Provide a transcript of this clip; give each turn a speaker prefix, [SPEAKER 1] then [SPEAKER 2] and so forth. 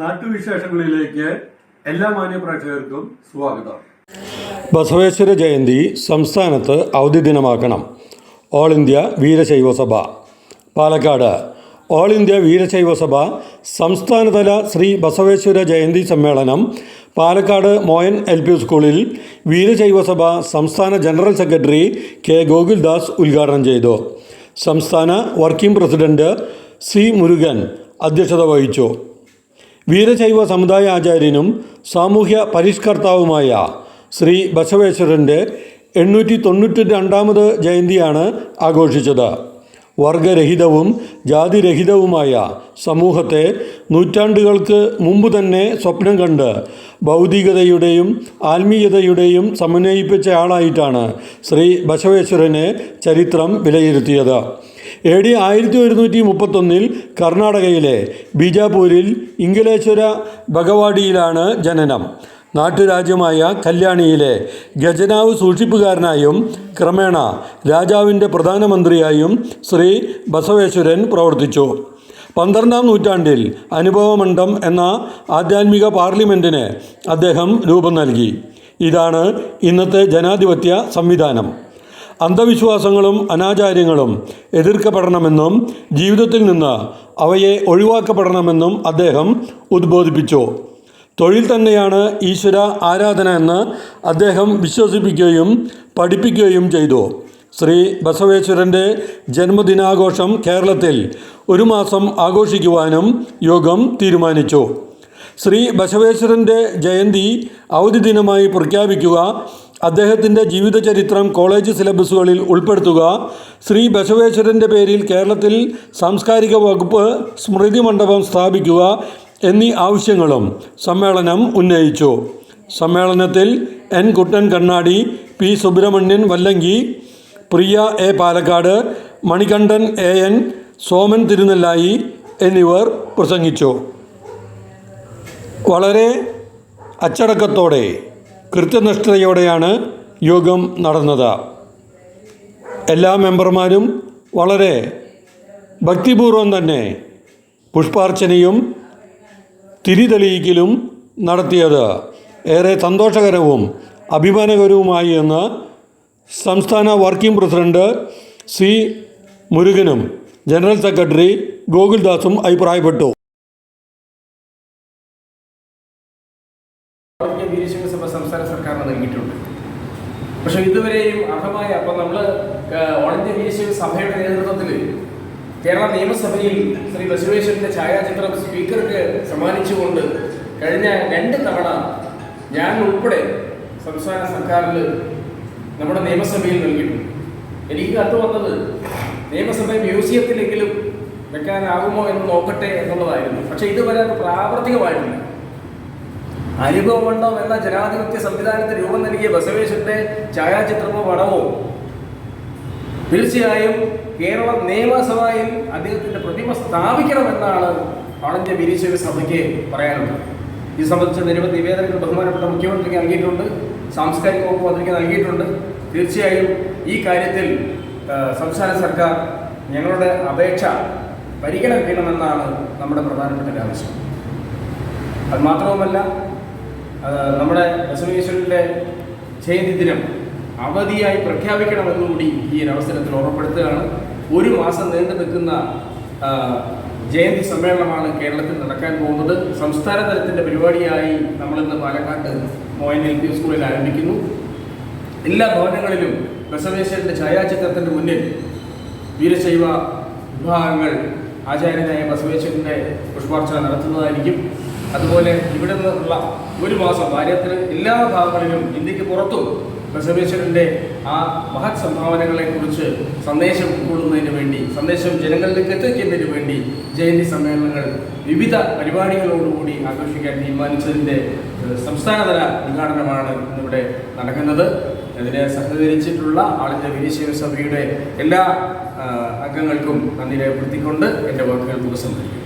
[SPEAKER 1] നാട്ടുവിശേഷങ്ങളിലേക്ക് എല്ലാ മാന്യപ്രേക്ഷകർക്കും സ്വാഗതം.
[SPEAKER 2] ബസവേശ്വര ജയന്തി സംസ്ഥാനത്ത് അവധി ദിനമാക്കണം. ഓൾ ഇന്ത്യ വീരശൈവ സഭ. പാലക്കാട്. ഓൾ ഇന്ത്യ വീരശൈവ സഭ സംസ്ഥാനതല ശ്രീ ബസവേശ്വര ജയന്തി സമ്മേളനം പാലക്കാട് മോയൻ എൽ പി സ്കൂളിൽ വീരശൈവ സഭ സംസ്ഥാന ജനറൽ സെക്രട്ടറി കെ ഗോകുൽദാസ് ഉദ്ഘാടനം ചെയ്തു. സംസ്ഥാന വർക്കിംഗ് പ്രസിഡന്റ് സി മുരുകൻ അധ്യക്ഷത വഹിച്ചു. വീരശൈവ സമുദായ ആചാര്യനും സാമൂഹ്യ പരിഷ്കർത്താവുമായ ശ്രീ ബസവേശ്വരന്റെ എണ്ണൂറ്റി തൊണ്ണൂറ്റി രണ്ടാമത് ജയന്തിയാണ് ആഘോഷിച്ചത്. വർഗരഹിതവും ജാതിരഹിതവുമായ സമൂഹത്തെ നൂറ്റാണ്ടുകൾക്ക് മുമ്പ് തന്നെ സ്വപ്നം കണ്ട് ഭൗതികതയുടെയും ആത്മീയതയുടെയും സമന്വയിപ്പിച്ച ആളായിട്ടാണ് ശ്രീ ബസവേശ്വരനെ ചരിത്രം വിലയിരുത്തിയത്. എ ഡി ആയിരത്തി ഒരുന്നൂറ്റി മുപ്പത്തൊന്നിൽ കർണാടകയിലെ ബീജാപൂരിൽ ഇംഗലേശ്വര ഭഗവാടിയിലാണ് ജനനം. നാട്ടുരാജ്യമായ കല്യാണിയിലെ ഗജനാവ് സൂക്ഷിപ്പുകാരനായും ക്രമേണ രാജാവിന്റെ പ്രധാനമന്ത്രിയായും ശ്രീ ബസവേശ്വരൻ പ്രവർത്തിച്ചു. പന്ത്രണ്ടാം നൂറ്റാണ്ടിൽ അനുഭവമണ്ഡം എന്ന ആധ്യാത്മിക പാർലമെന്റിന് അദ്ദേഹം രൂപം നൽകി. ഇതാണ് ഇന്നത്തെ ജനാധിപത്യ സംവിധാനം. അന്ധവിശ്വാസങ്ങളും അനാചാര്യങ്ങളും എതിർക്കപ്പെടണമെന്നും ജീവിതത്തിൽ നിന്ന് അവയെ ഒഴിവാക്കപ്പെടണമെന്നും അദ്ദേഹം ഉദ്ബോധിപ്പിച്ചു. തൊഴിൽ തന്നെയാണ് ഈശ്വര ആരാധന എന്ന് അദ്ദേഹം വിശ്വസിപ്പിക്കുകയും പഠിപ്പിക്കുകയും ചെയ്തു. ശ്രീ ബസവേശ്വരന്റെ ജന്മദിനാഘോഷം കേരളത്തിൽ ഒരു മാസം ആഘോഷിക്കുവാനും യോഗം തീരുമാനിച്ചു. ശ്രീ ബസവേശ്വരന്റെ ജയന്തി അവധി ദിനമായി പ്രഖ്യാപിക്കുക അദ്ദേഹത്തിന്റെ ജീവിതചരിത്രം കോളേജ് സിലബസുകളിൽ ഉൾപ്പെടുത്തുക. ശ്രീ ബസവേശ്വരന്റെ പേരിൽ കേരളത്തിൽ സാംസ്കാരിക വകുപ്പ് സ്മൃതി മണ്ഡപം സ്ഥാപിക്കുക എന്നീ ആവശ്യങ്ങളും സമ്മേളനം ഉന്നയിച്ചു. സമ്മേളനത്തിൽ N Kuttan Kannadi P Subramanian Vallangi Priya A Palakkad Manikandan A N Soman Thirunellayi എന്നിവർ പ്രസംഗിച്ചു. വളരെ അച്ചടക്കത്തോടെ കൃത്യനിഷ്ഠതയോടെയാണ് യോഗം നടന്നത്. എല്ലാ മെമ്പർമാരും വളരെ ഭക്തിപൂർവം തന്നെ പുഷ്പാർച്ചനയും തിരിതെളിയിക്കലും നടത്തിയത്. ഏറെ സന്തോഷകരവും അഭിമാനകരവുമായി എന്ന് സംസ്ഥാന വർക്കിംഗ് പ്രസിഡന്റ് സി മുരുകനും ജനറൽ സെക്രട്ടറി ഗോകുൽദാസും അഭിപ്രായപ്പെട്ടു.
[SPEAKER 3] വീരശൈവ സഭ സംസ്ഥാന സർക്കാരിന് നൽകിയിട്ടുണ്ട്. പക്ഷെ ഇതുവരെയും അർഹമായ അപ്പോൾ നമ്മൾ ഓൾ ഇന്ത്യ വീരശൈവ സഭയുടെ നേതൃത്വത്തിൽ കേരള നിയമസഭയിൽ ശ്രീ ബസവേശ്വരന്റെ ഛായാചിത്രം സ്പീക്കർക്ക് സമ്മാനിച്ചുകൊണ്ട് കഴിഞ്ഞ രണ്ട് തവണ ഞാൻ ഉൾപ്പെടെ സംസ്ഥാന സർക്കാരിൽ നമ്മുടെ നിയമസഭയിൽ നൽകിയിട്ടുണ്ട്. എനിക്ക് കത്ത് വന്നത് നിയമസഭ മ്യൂസിയത്തിലെങ്കിലും വെക്കാനാകുമോ എന്ന് നോക്കട്ടെ എന്നുള്ളതായിരുന്നു. പക്ഷെ ഇതുവരെ അത് പ്രാവർത്തികമായിട്ടില്ല. അനുഭവമണ്ഡം എന്ന ജനാധിപത്യ സംവിധാനത്തിന് രൂപം നൽകിയ ബസവേശ്വരന്റെ ഛായാചിത്രമോ പടമോ? തീർച്ചയായും കേരള നിയമസഭയിൽ അദ്ദേഹത്തിന്റെ പ്രതിമ സ്ഥാപിക്കണമെന്നാണ് ആളന്ത്യ വിരിച്ചൊരു സഭയ്ക്ക് പറയാനുള്ളത്. ഇത് സംബന്ധിച്ച നിരവധി നിവേദനങ്ങൾ ബഹുമാനപ്പെട്ട മുഖ്യമന്ത്രിക്ക് നൽകിയിട്ടുണ്ട് സാംസ്കാരിക വകുപ്പ് മന്ത്രിക്ക് നൽകിയിട്ടുണ്ട്. തീർച്ചയായും ഈ കാര്യത്തിൽ സംസ്ഥാന സർക്കാർ ഞങ്ങളുടെ അപേക്ഷ പരിഗണിക്കണമെന്നാണ് നമ്മുടെ പ്രധാനപ്പെട്ട ആവശ്യം. അത് മാത്രവുമല്ല നമ്മുടെ ബസവേശ്വരന്റെ ജയന്തി ദിനം അവധിയായി പ്രഖ്യാപിക്കണമെന്നുകൂടി ഈ ഒരു അവസരത്തിൽ ഓർമ്മപ്പെടുത്തുകയാണ്. ഒരു മാസം നീണ്ടു നിൽക്കുന്ന ജയന്തി സമ്മേളനമാണ് കേരളത്തിൽ നടക്കാൻ പോകുന്നത്. സംസ്ഥാന തലത്തിന്റെ പരിപാടിയായി നമ്മളിന്ന് പാലക്കാട്ട് മോയൻ എൽ പി സ്കൂളിൽ ആരംഭിക്കുന്നു. എല്ലാ ഭവനങ്ങളിലും ബസവേശ്വരന്റെ ഛായാചിത്രത്തിന്റെ മുന്നിൽ വീരശൈവ വിഭാഗങ്ങൾ ആചാര്യനായ ബസവേശ്വരന്റെ പുഷ്പാർച്ചന നടത്തുന്നതായിരിക്കും. അതുപോലെ ഇവിടെ നിന്നുള്ള ഒരു മാസം ഭാരതത്തിലെ എല്ലാ ഭാഗങ്ങളിലും ഇന്ത്യയ്ക്ക് പുറത്തും ബസവേശ്വരന്റെ ആ മഹത് സംഭാവനകളെ കുറിച്ച് സന്ദേശം ഉൾക്കൊള്ളുന്നതിന് വേണ്ടി സന്ദേശം ജനങ്ങളിലേക്ക് എത്തിക്കുന്നതിന് വേണ്ടി ജയന്തി സമ്മേളനങ്ങൾ വിവിധ പരിപാടികളോടുകൂടി ആഘോഷിക്കാൻ തീരുമാനിച്ചതിന്റെ സംസ്ഥാനതല ഉദ്ഘാടനമാണ് ഇന്നിവിടെ നടക്കുന്നത്. അതിനെ സഹകരിച്ചിട്ടുള്ള ആളിന്റെ വിനിശ്ചയ സഭയുടെ എല്ലാ അംഗങ്ങൾക്കും നന്ദി രേഖപ്പെടുത്തിക്കൊണ്ട് എന്റെ വാക്കുകൾ ഉപസംഹരിക്കുന്നു